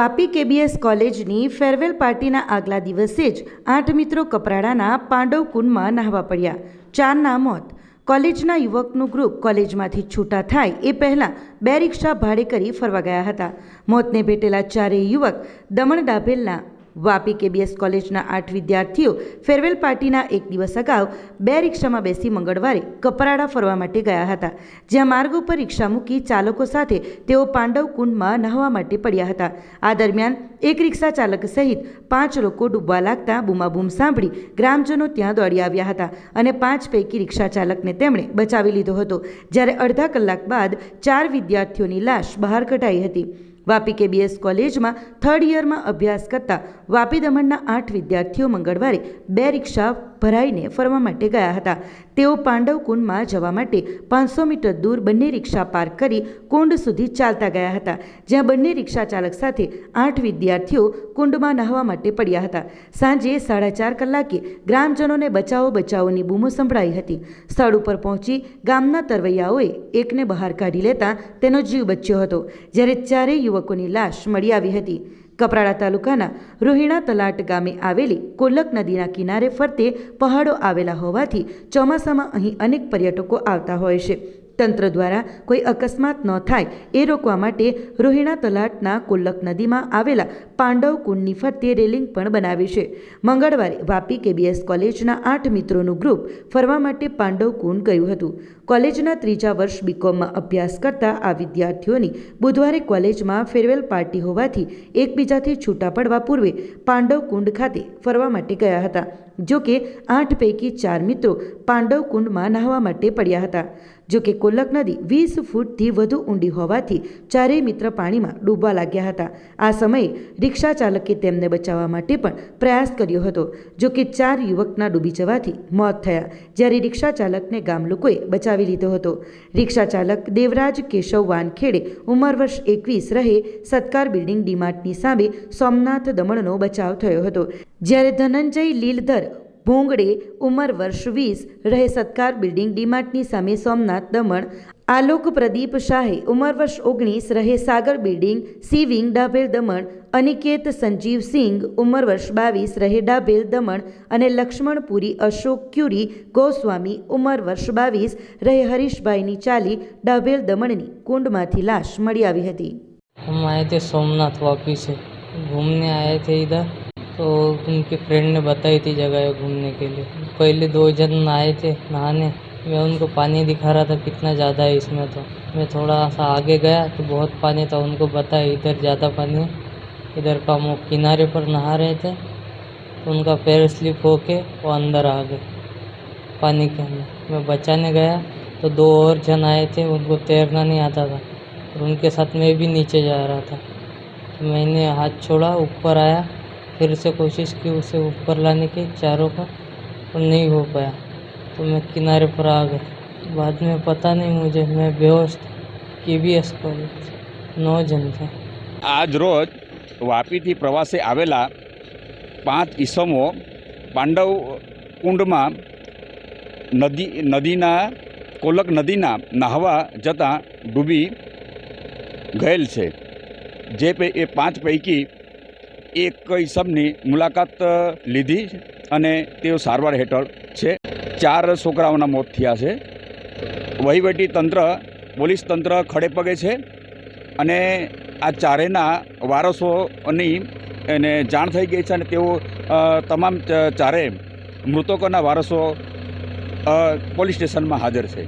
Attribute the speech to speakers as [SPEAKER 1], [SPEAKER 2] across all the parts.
[SPEAKER 1] Vapi KBS કોલેજની farewell પાર્ટીના આગલા દિવસે જ આઠ મિત્રો કપરાડાના પાંડવ કુંડમાં નાહવા પડ્યા. ચારના મોત. કોલેજના યુવકનું ગ્રુપ કોલેજમાંથી છૂટા થાય એ પહેલાં બે રિક્ષા ભાડે કરી ફરવા ગયા હતા. મોતને ભેટેલા ચારેય યુવક દમણ ડાભેલના વાપી કેબીએસ કોલેજના આઠ વિદ્યાર્થીઓ ફેરવેલ પાર્ટીના એક દિવસ અગાઉ બે રિક્ષામાં બેસી મંગળવારે કપરાડા ફરવા માટે ગયા હતા, જ્યાં માર્ગ ઉપર રિક્ષા મૂકી ચાલકો સાથે તેઓ પાંડવ કુંડમાં નહાવા માટે પડ્યા હતા. આ દરમિયાન એક રિક્ષા ચાલક સહિત પાંચ લોકો ડૂબવા લાગતા બૂમાબૂમ સાંભળી ગ્રામજનો ત્યાં દોડી આવ્યા હતા અને પાંચ પૈકી રિક્ષા ચાલકને તેમણે બચાવી લીધો હતો, જ્યારે અડધા કલાક બાદ ચાર વિદ્યાર્થીઓની લાશ બહાર કઢાઈ હતી. વાપી કેબીએસ કોલેજમાં થર્ડ યરમાં અભ્યાસ કરતા વાપી દમણના આઠ વિદ્યાર્થીઓ મંગળવારે બે રિક્ષા ભરાઈને ફરવા માટે ગયા હતા. તેઓ પાંડવ કુંડમાં જવા માટે પાંચસો મીટર દૂર બંને રિક્ષા પાર્ક કરી કુંડ સુધી ચાલતા ગયા હતા, જ્યાં બંને રિક્ષા ચાલક સાથે આઠ વિદ્યાર્થીઓ કુંડમાં નહાવા માટે પડ્યા હતા. સાંજે સાડા ચાર કલાકે ગ્રામજનોને બચાવો બચાવોની બૂમો સંભળાઈ હતી. સ્થળ ઉપર પહોંચી ગામના તરવૈયાઓએ એકને બહાર કાઢી લેતા તેનો જીવ બચ્યો હતો, જ્યારે ચારેય યુવકોની લાશ મળી આવી હતી. કપરાડા તાલુકાના રોહિણા તલાટ ગામે આવેલી કોલક નદીના કિનારે ફરતે પહાડો આવેલા હોવાથી ચોમાસામાં અહીં અનેક પર્યટકો આવતા હોય છે. તંત્ર દ્વારા કોઈ અકસ્માત ન થાય એ રોકવા માટે રોહિણા તલાટના કોલ્લક નદીમાં આવેલા પાંડવ કુંડની ફરતે રેલિંગ પણ બનાવી છે. મંગળવારે વાપી કેબીએસ કોલેજના આઠ મિત્રોનું ગ્રુપ ફરવા માટે પાંડવ કુંડ ગયું હતું. કોલેજના ત્રીજા વર્ષ બીકોમમાં અભ્યાસ કરતા આ વિદ્યાર્થીઓની બુધવારે કોલેજમાં ફેરવેલ પાર્ટી હોવાથી એકબીજાથી છૂટા પડવા પૂર્વે પાંડવ કુંડ ખાતે ફરવા માટે ગયા હતા, જો કે આઠ પૈકી ચાર મિત્રો પાંડવ કુંડમાં નહાવા માટે પડ્યા હતા. જો કે કોલક નદી વીસ ફૂટથી વધુ ઊંડી હોવાથી ચારેય મિત્ર પાણીમાં ડૂબવા લાગ્યા હતા. આ સમયે રિક્ષા ચાલકે તેમને બચાવવા માટે પણ પ્રયાસ કર્યો હતો. જો કે ચાર યુવકના ડૂબી જવાથી મોત થયા. જ્યારે રિક્ષા ચાલકને ગામ લોકોએ બચાવી લીધો હતો. રિક્ષા ચાલક દેવરાજ કેશવ વાનખેડે ઉંમર વર્ષ એકવીસ રહે સત્કાર બિલ્ડિંગ ડીમાર્ટની સામે સોમનાથ દમણનો બચાવ થયો હતો. જ્યારે ધનંજય લીલધર ભોંગડે ઉંમર વર્ષ વીસ રહે સત્કાર બિલ્ડિંગ ડીમાર્ટની સામે સોમનાથ દમણ આલોક પ્રદીપ શાહે ઉંમર વર્ષ ઓગણીસ રહે Sagar building C wing Dabhel Daman Aniket Sanjeev Singh ઉંમર વર્ષ બાવીસ રહે ડાભેલ દમણ અને લક્ષ્મણપુરી અશોક ક્યુરી ગોસ્વામી ઉંમર વર્ષ બાવીસ રહે હરીશભાઈની ચાલી ડાભેલ દમણની કુંડમાંથી લાશ મળી આવી હતી
[SPEAKER 2] हम आए थे सोमनाथ वापी से घूमने आए थे इधर तो उनके फ्रेंड ने बताई थी जगह घूमने के लिए पहले दो जन आए थे नहाने मैं उनको पानी दिखा रहा था कितना ज़्यादा है इसमें तो। मैं थोड़ा सा आगे गया तो बहुत पानी था, उनको बताया इधर ज़्यादा पानी है। इधर का वो किनारे पर नहा रहे थे तो उनका पैर स्लिप हो के वो अंदर आ गए पानी के अंदर। मैं बचाने गया तो दो और जन आए थे, उनको तैरना नहीं आता था और उनके साथ मैं भी नीचे जा रहा था। तो मैंने हाथ छोड़ा, ऊपर आया, फिर से कोशिश की उसे ऊपर लाने की, चारों का और नहीं हो पाया। तो मैं किनारे पर आ गया बाद में पता नहीं मुझे मैं बेहोश था के बी एस कॉलेज नौ जन थे
[SPEAKER 3] આજ રોજ વાપીથી પ્રવાસે આવેલા પાંચ ઈસમો પાંડવ કુંડમાં નદી નદીના કોલક નદીના નહાવા જતાં ડૂબી ગયેલ છે જે પૈ એ પાંચ પૈકી એક ઈસમની મુલાકાત લીધી અને તેઓ સારવાર હેઠળ છે ચાર છોકરાઓના મોત થયા છે. વહીવટી તંત્ર, પોલીસ તંત્ર ખડે પગે છે અને આ ચારેના વારસોની એને જાણ થઈ ગઈ છે અને તેઓ તમામ ચારે મૃતકોના વારસો પોલીસ સ્ટેશનમાં હાજર છે.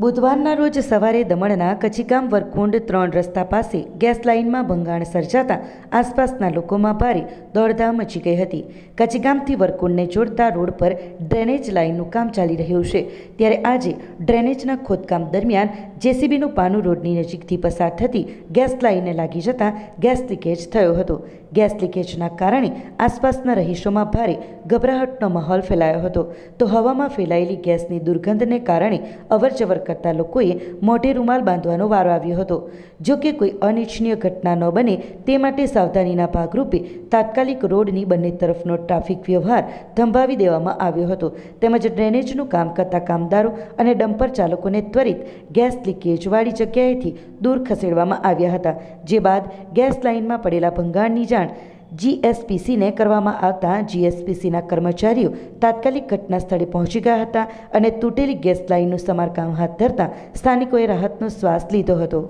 [SPEAKER 1] બુધવારના રોજ સવારે દમણના કચીકામ વરકુંડ ત્રણ રસ્તા પાસે ગેસ લાઇનમાં ભંગાણ સર્જાતા આસપાસના લોકોમાં ભારે દોડધામ મચી ગઈ હતી. કચીગામથી વરકુંડને જોડતા રોડ પર ડ્રેનેજ લાઇનનું કામ ચાલી રહ્યું છે. ત્યારે આજે ડ્રેનેજના ખોદકામ દરમિયાન જેસીબીનું પાનું રોડની નજીકથી પસાર થતી ગેસ લાઇનને લાગી જતાં ગેસ લીકેજ થયો હતો. ગેસ લીકેજના કારણે આસપાસના રહીશોમાં ભારે ગભરાહટનો માહોલ ફેલાયો હતો. તો હવામાં ફેલાયેલી ગેસની દુર્ગંધને કારણે અવરજવર કરતા લોકોએ મોઢે રૂમાલ બાંધવાનો વારો આવ્યો હતો. જો કે કોઈ અનિચ્છનીય ઘટના ન બને તે માટે સાવધાનીના ભાગરૂપે તાત્કાલિક રોડની બંને તરફનો ટ્રાફિક વ્યવહાર થંભાવી દેવામાં આવ્યો હતો. તેમજ ડ્રેનેજનું કામ કરતા કામદારો અને ડમ્પર ચાલકોને ત્વરિત ગેસ લીકેજવાળી જગ્યાએથી દૂર ખસેડવામાં આવ્યા હતા, જે બાદ ગેસ લાઇનમાં પડેલા ભંગાણની જાણ જીએસપીસીને કરવામાં આવતા જીએસપીસીના કર્મચારીઓ તાત્કાલિક ઘટના સ્થળે પહોંચી ગયા હતા અને તૂટેલી ગેસ લાઇનનું સમારકામ હાથ ધરતા સ્થાનિકોએ રાહતનો શ્વાસ લીધો હતો.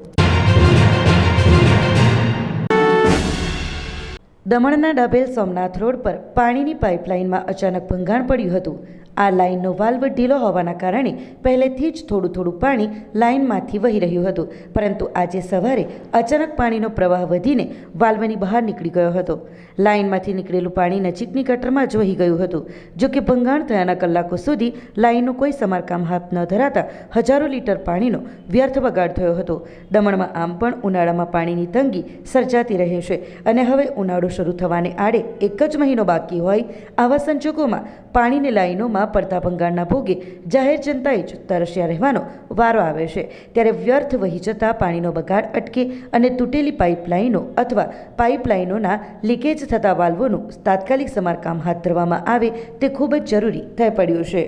[SPEAKER 1] દમણના ડભેલ સોમનાથ રોડ પર પાણીની પાઇપલાઇનમાં અચાનક ભંગાણ પડ્યું હતું. આ લાઇનનો વાલ્વ ઢીલો હોવાના કારણે પહેલેથી જ થોડું થોડું પાણી લાઇનમાંથી વહી રહ્યું હતું. પરંતુ આજે સવારે અચાનક પાણીનો પ્રવાહ વધીને વાલ્વની બહાર નીકળી ગયો હતો. લાઇનમાંથી નીકળેલું પાણી નજીકની ગટરમાં જ વહી ગયું હતું. જો કે ભંગાણ થયાના કલાકો સુધી લાઇનનું કોઈ સમારકામ હાથ ન ધરાતા હજારો લીટર પાણીનો વ્યર્થ બગાડ થયો હતો. દમણમાં આમ પણ ઉનાળામાં પાણીની તંગી સર્જાતી રહે છે અને હવે ઉનાળો શરૂ થવાને આડે એક જ મહિનો બાકી હોય આવા સંજોગોમાં પાણીની લાઈનોમાં પડતા ભંગાણના ભોગે જાહેર જનતાએ જ તરસ્યા રહેવાનો વારો આવે છે. ત્યારે વ્યર્થ વહી જતા પાણીનો બગાડ અટકે અને તૂટેલી પાઇપલાઇનો અથવા પાઇપલાઇનોના લીકેજ થતા વાલ્વોનું તાત્કાલિક સમારકામ હાથ ધરવામાં આવે તે ખૂબ જ જરૂરી થઈ પડ્યું છે.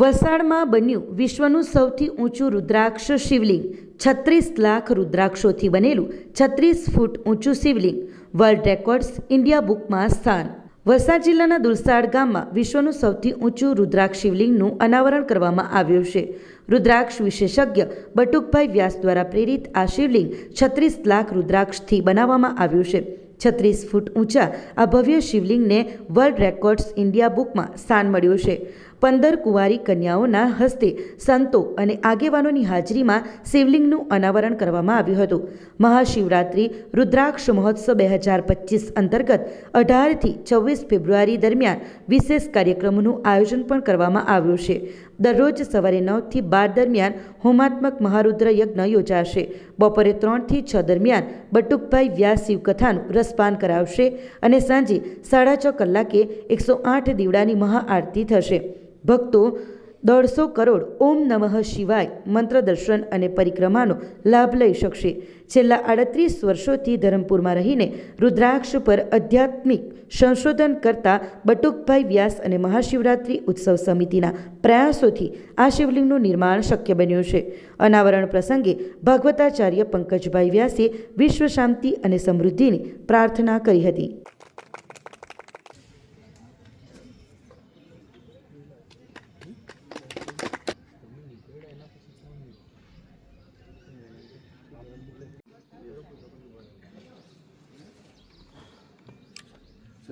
[SPEAKER 1] વલસાડમાં બન્યું વિશ્વનું સૌથી ઊંચું રુદ્રાક્ષ શિવલિંગ. છત્રીસ લાખ રુદ્રાક્ષોથી બનેલું છત્રીસ ફૂટ ઊંચું શિવલિંગ. વર્લ્ડ રેકોર્ડ્સ ઇન્ડિયા બુકમાં સ્થાન. વલસાડ જિલ્લાના દુલસાડ ગામમાં વિશ્વનું સૌથી ઊંચું રુદ્રાક્ષ શિવલિંગનું અનાવરણ કરવામાં આવ્યું છે. રુદ્રાક્ષ વિશેષજ્ઞ બટુકભાઈ વ્યાસ દ્વારા પ્રેરિત આ શિવલિંગ છત્રીસ લાખ રુદ્રાક્ષથી બનાવવામાં આવ્યું છે. છત્રીસ ફૂટ ઊંચા આ ભવ્ય શિવલિંગને વર્લ્ડ રેકોર્ડ્સ ઇન્ડિયા બુકમાં સ્થાન મળ્યું છે. પંદર કુંવારી કન્યાઓના હસ્તે સંતો અને આગેવાનોની હાજરીમાં શિવલિંગનું અનાવરણ કરવામાં આવ્યું હતું. મહાશિવરાત્રિ રુદ્રાક્ષ મહોત્સવ બે હજાર પચીસ અંતર્ગત અઢારથી છવ્વીસ ફેબ્રુઆરી દરમિયાન વિશેષ કાર્યક્રમોનું આયોજન પણ કરવામાં આવ્યું છે. દરરોજ સવારે નવથી બાર દરમિયાન હોમાત્મક મહારુદ્ર યજ્ઞ યોજાશે. બપોરે ત્રણથી છ દરમિયાન બટુકભાઈ વ્યાસ શિવકથાનું રસપાન કરાવશે અને સાંજે સાડા છ કલાકે એકસો આઠ દીવડાની મહાઆરતી થશે. ભક્તો દોઢસો કરોડ ઓમ નમઃ શિવાય મંત્ર દર્શન અને પરિક્રમાનો લાભ લઈ શકશે. છેલ્લા આડત્રીસ વર્ષોથી ધરમપુરમાં રહીને રુદ્રાક્ષ પર આધ્યાત્મિક સંશોધન કરતા બટુકભાઈ વ્યાસ અને મહાશિવરાત્રિ ઉત્સવ સમિતિના પ્રયાસોથી આ શિવલિંગનું નિર્માણ શક્ય બન્યું છે. અનાવરણ પ્રસંગે ભાગવતાચાર્ય પંકજભાઈ વ્યાસે વિશ્વ શાંતિ અને સમૃદ્ધિની પ્રાર્થના કરી હતી.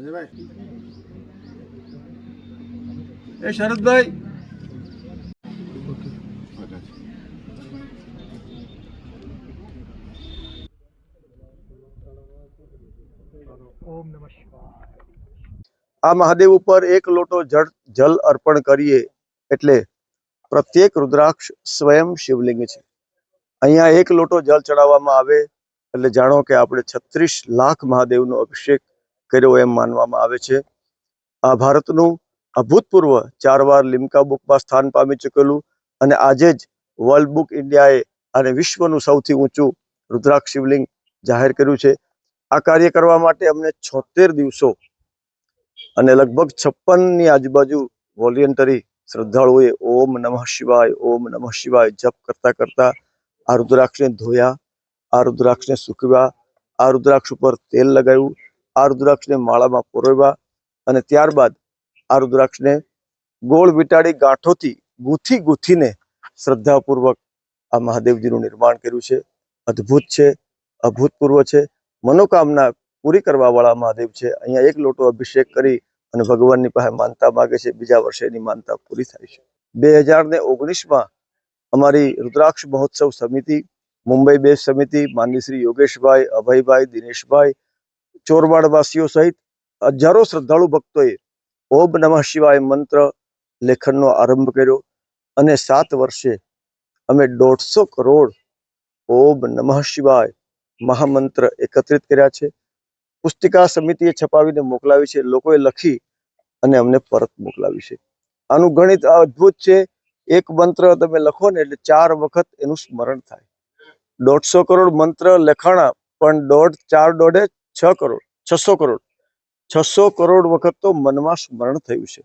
[SPEAKER 4] એ શરદભાઈ. આ મહાદેવ ઉપર એક લોટો જળ જલ અર્પણ કરીએ એટલે પ્રત્યેક રુદ્રાક્ષ સ્વયં શિવલિંગ છે. અહીંયા એક લોટો જલ ચડાવવામાં આવે એટલે જાણો કે આપણે છત્રીસ લાખ મહાદેવનો અભિષેક કર્યો એમ માનવામાં આવે છે. આ ભારતનું અભૂતપૂર્વ ચાર વાર લિમ્કા બુકમાં સ્થાન પામી ચૂકેલું અને આજે જ વર્લ્ડ બુક ઇન્ડિયાએ અને વિશ્વનું સૌથી ઊંચું રુદ્રાક્ષ શિવલિંગ જાહેર કર્યું છે. આ કાર્ય કરવા માટે અમને છોતેર દિવસો અને લગભગ છપ્પનની આજુબાજુ વોલિયન્ટરી શ્રદ્ધાળુઓએ ઓમ નમઃ શિવાય, ઓમ નમઃ શિવાય જપ કરતા કરતા આ રુદ્રાક્ષને ધોયા, આ રુદ્રાક્ષને સૂકવ્યા, આ રુદ્રાક્ષ ઉપર તેલ લગાવ્યું આ રુદ્રાક્ષને માળામાં પરોવ્યા અને ત્યારબાદ આ રુદ્રાક્ષને ગોળ વિટાડી ગાંઠોથી ગૂંથી ગૂંથીને શ્રદ્ધાપૂર્વક આ મહાદેવજીનું નિર્માણ કર્યું છે. અદ્ભુત છે, અભૂતપૂર્વ છે. મનોકામના પૂરી કરવાવાળા મહાદેવ છે. અહીંયા એક લોટો અભિષેક કરી અને ભગવાનની પાસે માનતા માગે છે. બીજા વર્ષે એની માનતા પૂરી થાય છે. બે હજાર ને ઓગણીસમાં અમારી રુદ્રાક્ષ મહોત્સવ સમિતિ, મુંબઈ બેઝ સમિતિ, માનની શ્રી યોગેશભાઈ, અભયભાઈ, દિનેશભાઈ ચોરવાડ વાસીઓ સહિત હજારો શ્રદ્ધાળુ ભક્તોએ ઓમ નમઃ શિવાય મંત્ર લેખનનો આરંભ કર્યો અને સાત વર્ષે અમે દોઢસો કરોડ ઓમ નમઃ શિવાય મહામંત્ર એકત્રિત કર્યા છે. પુસ્તિકા સમિતિએ છપાવીને મોકલાવી છે. લોકોએ લખી અને અમને પરત મોકલાવી છે. આનું ગણિત અદ્ભુત છે. એક મંત્ર તમે લખો ને એટલે ચાર વખત એનું સ્મરણ થાય. દોઢસો કરોડ મંત્ર લખાણા પણ દોઢ ચાર દોઢે છ કરોડ, છસો કરોડ. છસો કરોડ વખત તો મનમાં સ્મરણ થયું છે.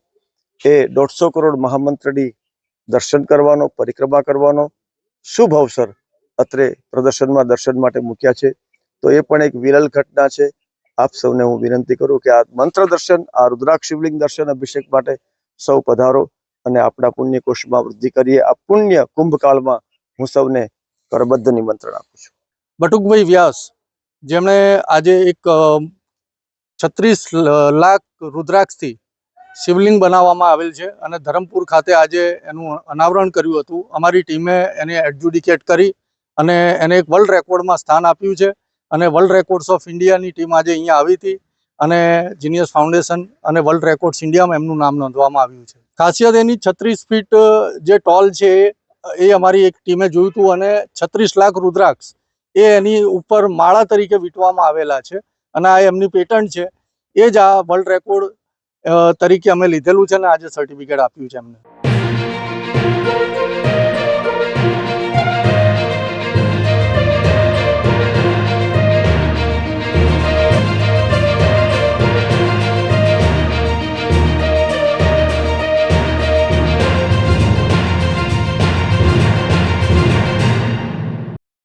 [SPEAKER 4] એ દોઢસો કરોડ મહામંત્રની દર્શન કરવાનો, પરિક્રમા કરવાનો, શુભ અવસર અત્રે પ્રદર્શનમાં દર્શન માટે મૂક્યા છે. તો એ પણ એક વિરલ ઘટના છે. આપ સૌને હું વિનંતી કરું કે આ મંત્ર દર્શન, આ રુદ્રાક્ષ શિવલિંગ દર્શન અભિષેક માટે સૌ પધારો અને આપણા પુણ્ય કોષમાં વૃદ્ધિ કરીએ. આ પુણ્ય કુંભકાળમાં હું સૌને કરબદ્ધ નિમંત્રણ આપું છું.
[SPEAKER 5] બટુકભાઈ વ્યાસ જેમણે આજે એક છત્રીસ લાખ રુદ્રાક્ષથી શિવલિંગ બનાવવામાં આવેલ છે અને ધરમપુર ખાતે આજે એનું અનાવરણ કર્યું હતું. અમારી ટીમે એને એડજ્યુડિકેટ કરી અને એને એક વર્લ્ડ રેકોર્ડમાં સ્થાન આપ્યું છે અને વર્લ્ડ રેકોર્ડ્સ ઓફ ઇન્ડિયાની ટીમ આજે અહીંયા આવી હતી અને જીનિયસ ફાઉન્ડેશન અને વર્લ્ડ રેકોર્ડ્સ ઇન્ડિયામાં એમનું નામ નોંધવામાં આવ્યું છે. ખાસિયત એની છત્રીસ ફીટ જે ટોલ છે એ અમારી એક ટીમે જોયું હતું અને છત્રીસ લાખ રુદ્રાક્ષ એ એની ઉપર માળા તરીકે વીંટવામાં આવેલા છે અને આ એમની પેટન્ટ છે. એ જ આ વર્લ્ડ રેકોર્ડ તરીકે અમે લીધેલું છે અને આજે સર્ટિફિકેટ આપ્યું છે એમને.